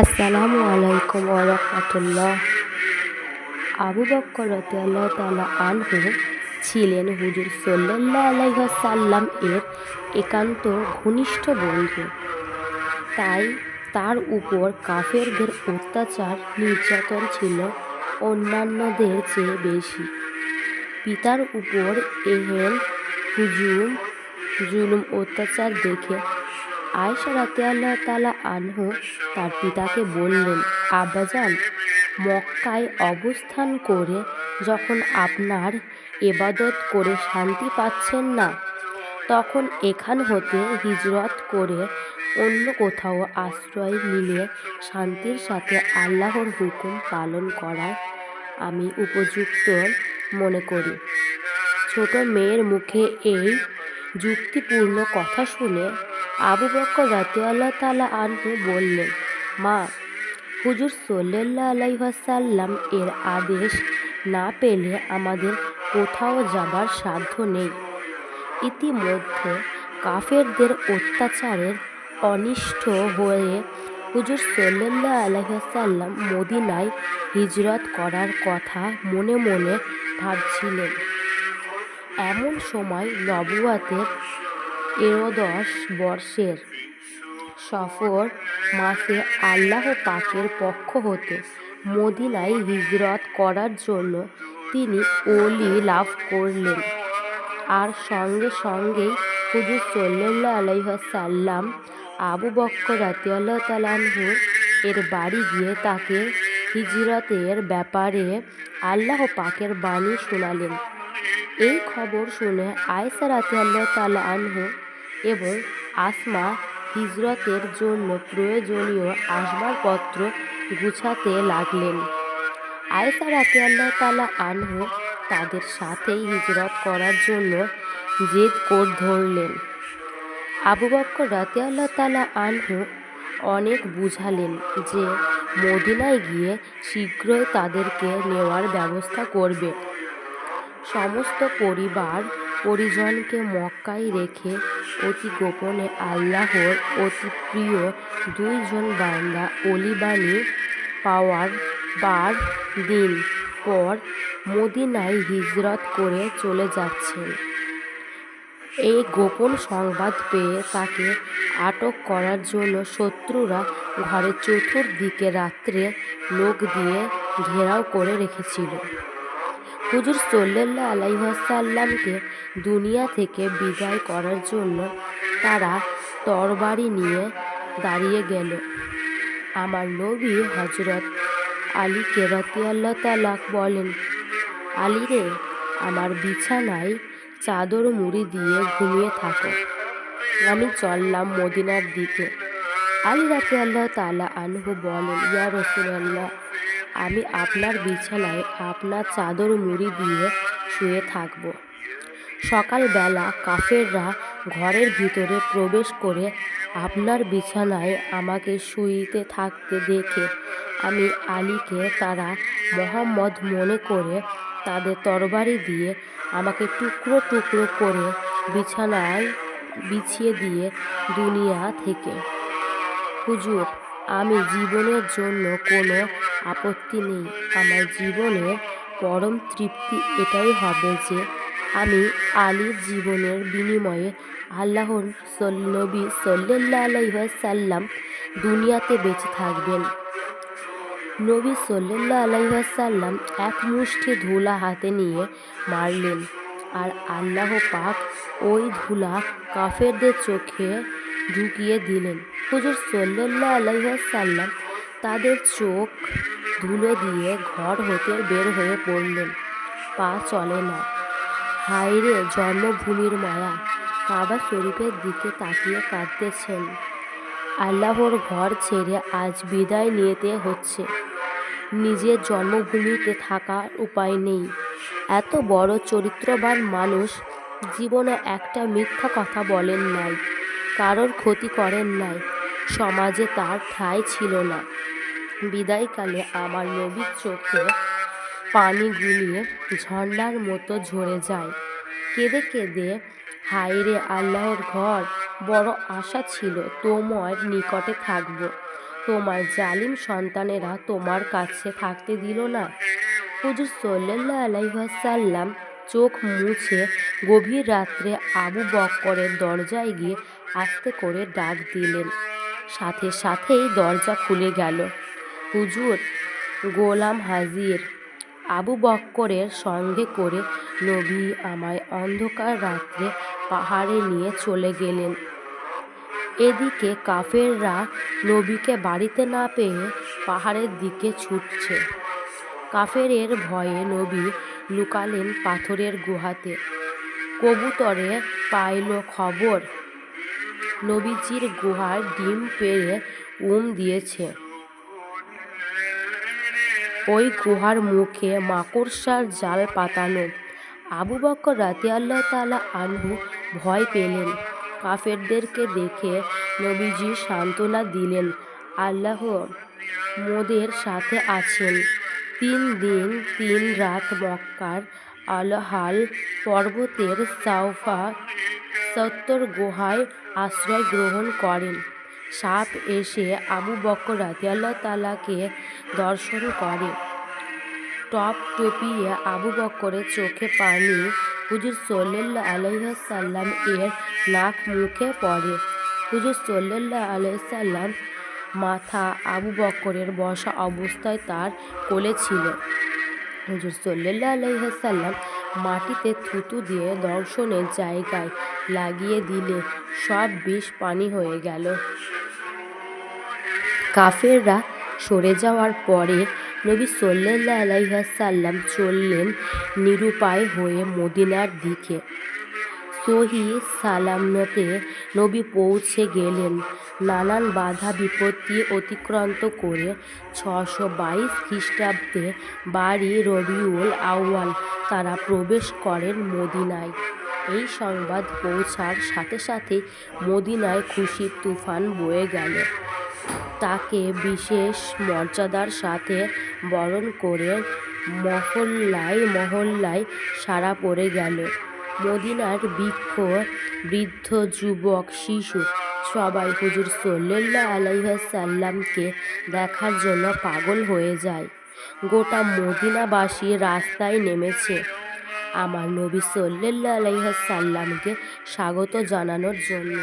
আসসালামু আলাইকুম ওরহমতুল্লাহ আবু বক্কর রতিয়াল্লাহ তালা আনহু ছিলেন হুজুর সাল্লাহ আলাইসাল্লাম এর একান্ত ঘনিষ্ঠ বন্ধু। তাই তার উপর কাফেরদের অত্যাচার, নির্যাতন ছিল অন্যান্যদের চেয়ে বেশি। পিতার উপর এহেন হুজুম, জুলুম, অত্যাচার দেখে আয়েশা রাতিয়াল্লাহ তালা আনহু তার পিতাকে বললেন, আব্বাজান, মক্কায় অবস্থান করে যখন আপনার এবাদত করে শান্তি পাচ্ছেন না, তখন এখান হতে হিজরত করে অন্য কোথাও আশ্রয় নিলে শান্তির সাথে আল্লাহর হুকুম পালন করার আমি উপযুক্ত মনে করি। ছোট মেয়ের মুখে এই যুক্তিপূর্ণ কথা শুনে আবু বক্কর রাতিয়াল্লাহ তালা আনহু বললেন, মা, হুজুর সাল্লাহ আলাইসাল্লাম এর আদেশ না পেলে আমাদের কোথাও যাবার সাধ্য নেই। ইতিমধ্যে কাফেরদের অত্যাচারের অনিষ্ট হয়ে হুজুর সাল্লাহ আলহাসাল্লাম মদিনায় হিজরত করার কথা মনে মনে ভাবছিলেন। এমন সময় নবুয়াতের এরোদশ বর্ষের সফর মাসে আল্লাহ পাকের পক্ষ হতে মদিনায় হিজরত করার জন্য তিনি অলি লাভ করলেন। আর সঙ্গে সঙ্গেই হুজুর সাল্লাহ আলাইসাল্লাম আবু বক্কর রাতিয়াল্লাহ তালাহু এর বাড়ি গিয়ে তাকে হিজরতের ব্যাপারে আল্লাহ পাকের বাণী শোনালেন। এই খবর শুনে আয়সা রাতিয়াল্লাহ তালা আনহু এবং আসমা হিজরতের জন্য প্রয়োজনীয় আসবাবপত্র গুছাতে লাগলেন। আয়সা রাতিয়াল্লাহ তালা আনহু তাদের সাথেই হিজরত করার জন্য জেদ কোর ধরলেন। আবু বক্কর রাতিয়াল্লাহ তালা আনহু অনেক বুঝালেন যে মদিনায় গিয়ে শীঘ্রই তাদেরকে নেওয়ার ব্যবস্থা করবে। সমস্ত পরিবার পরিজনকে মক্কায় রেখে অতি গোপনে আল্লাহর অতি প্রিয় দুইজন বান্দা অলিবাণী পাওয়ার বার দিন পর মদিনায় হিজরত করে চলে যাচ্ছেন। এই গোপন সংবাদ পেয়ে তাকে আটক করার জন্য শত্রুরা ঘরের চতুর্দিকে রাত্রে লোক দিয়ে ঘেরাও করে রেখেছিল। হুজুর সাল্লাহ আলাইসাল্লামকে দুনিয়া থেকে বিদায় করার জন্য তারা তরবারি নিয়ে দাঁড়িয়ে গেল। আমার নবী হজরত আলী কেরাতি আল্লাহ তালাক বলেন, আলী রে, আমার বিছানায় চাদর মুড়ি দিয়ে ঘুমিয়ে থাকো। আমি চললাম মদিনার দিকে। আলী রাতে আল্লাহ তালা আনহু বলেন, ইয়া রসুল আল্লাহ আমি আপনার বিছানায় আপনার চাদর মুড়ি দিয়ে শুয়ে থাকব। সকালবেলা কাফেররা ঘরের ভিতরে প্রবেশ করে আপনার বিছানায় আমাকে শুইতে থাকতে দেখে আমি আলীকে তারা মোহাম্মদ মনে করে তাদের তরবারি দিয়ে আমাকে টুকরো টুকরো করে বিছানায় বিছিয়ে দিয়ে দুনিয়া থেকে। হুজুর আমি জীবনের জন্য কোনো আপত্তি নেই। আমার জীবনের পরম তৃপ্তি এটাই হবে যে আমি আলীর জীবনের বিনিময়ে আল্লাহর নবী সাল্লাহ আলাইসাল্লাম দুনিয়াতে বেঁচে থাকবেন। নবী সাল্লাহ আলাইসাল্লাম এক মুষ্টি ধুলা হাতে নিয়ে মারলেন। আর আল্লাহ পাক ওই ধুলা কাফেরদের চোখে ঢুকিয়ে দিলেন। হুজুর সাল্লাহ আলাইসাল্লাম তাদের চোখ ধুলো দিয়ে ঘর হতে বের হয়ে পড়লেন। পা চলে না। হাইরে জন্মভূমির মায়া। কাবা শরীফের দিকে তাকিয়ে কাঁদতেছেন। আল্লাহর ঘর ছেড়ে আজ বিদায় নিতে হচ্ছে। নিজের জন্মভূমিতে থাকার উপায় নেই। এত বড় চরিত্রবান মানুষ জীবনে একটা মিথ্যা কথা বলেন নাই। কারোর ক্ষতি করেন নাই, সমাজে তার ঠাঁই ছিল না। বিদায়কালে আমার নবীর চোখে পানি গুলিয়ে ঝর্ণার মতো ঝরে যায়। কেঁদে কেঁদে, হায়রে আল্লাহর ঘর, বড় আশা ছিল তোমার নিকটে থাকব। তোমার জালিম সন্তানেরা তোমার কাছে থাকতে দিল না। হুজুর সাল্লাল্লাহু আলাইহি ওয়াসাল্লাম চোখ মুছে গভীর রাত্রে আবু বক্করের দরজায় গিয়ে আস্তে করে ডাক দিলেন। সাথে সাথেই দরজা খুলে গেল। হুজুর, গোলাম হাজির। আবু বক্করের সঙ্গে করে নবী আমায় অন্ধকার রাত্রে পাহাড়ে নিয়ে চলে গেলেন। এদিকে কাফেররা নবীকে বাড়িতে না পেয়ে পাহাড়ের দিকে ছুটছে। কাফেরের ভয়ে নবী লুকালেন পাথরের গুহাতে। কবুতরে পাইল খবর নবীজির গুহার ডিম পেড়ে উম দিয়েছে। ওই গুহার মুখে মাকড়সার জাল পাতানো। আবু বক্কর রাতে আল্লাহ তালা আনহু ভয় পেলেন। কাফেরদেরকে দেখে নবীজি সান্ত্বনা দিলেন, আল্লাহ মোদের সাথে আছেন। তিন দিন, তিন রাত মক্কার আলহাল পর্বতের সাউফা সত্তর গুহায় আশ্রয় গ্রহণ করেন। সাপ এসে আবু বক্কর রাদিয়াল্লাহ তালাকে দর্শন করে। টপ টপিয়ে আবু বক্করের চোখে পানি হুজুর সাল্লাল্লাহু আলাইহি সাল্লাম এর নাক মুখে পড়ে। হুজুর সাল্লাল্লাহু আলাইহি সাল্লাম মাথা আবু বক্করের বসা অবস্থায় তার কোলে ছিল। হুজুর সাল্লাল্লাহু আলাইহি সাল্লাম মাটিতে থুতু দিয়ে দর্শনের জায়গায় লাগিয়ে দিলে সব বিষ পানি হয়ে গেল। কাফেররা সরে যাওয়ার পরে নবী সাল্লাল্লাহু আলাইহি সাল্লাম চললেন নিরুপায় হয়ে মদিনার দিকে। সহি সালামতে নবী পৌঁছে গেলেন। নানান বাধা বিপত্তি অতিক্রান্ত করে ছশো বাইশ খ্রিস্টাব্দে বাড়ি রবিউল আউয়াল তারা প্রবেশ করেন মদিনায়। এই সংবাদ পৌঁছার সাথে সাথে মদিনায় খুশির তুফান বয়ে গেল। তাকে বিশেষ মর্যাদার সাথে বরণ করে মহল্লায় মহল্লায় সারা পড়ে গেল। মদিনার বৃক্ষ, বৃদ্ধ যুবক, শিশু সবাই হুজুর সাল্লাল্লাহু আলাইহি সাল্লামকে দেখার জন্য পাগল হয়ে যায়। গোটা মদিনাবাসী রাস্তায় নেমেছে। আমার নবী আলাইহি সাল্লামকে স্বাগত জানানোর জন্য।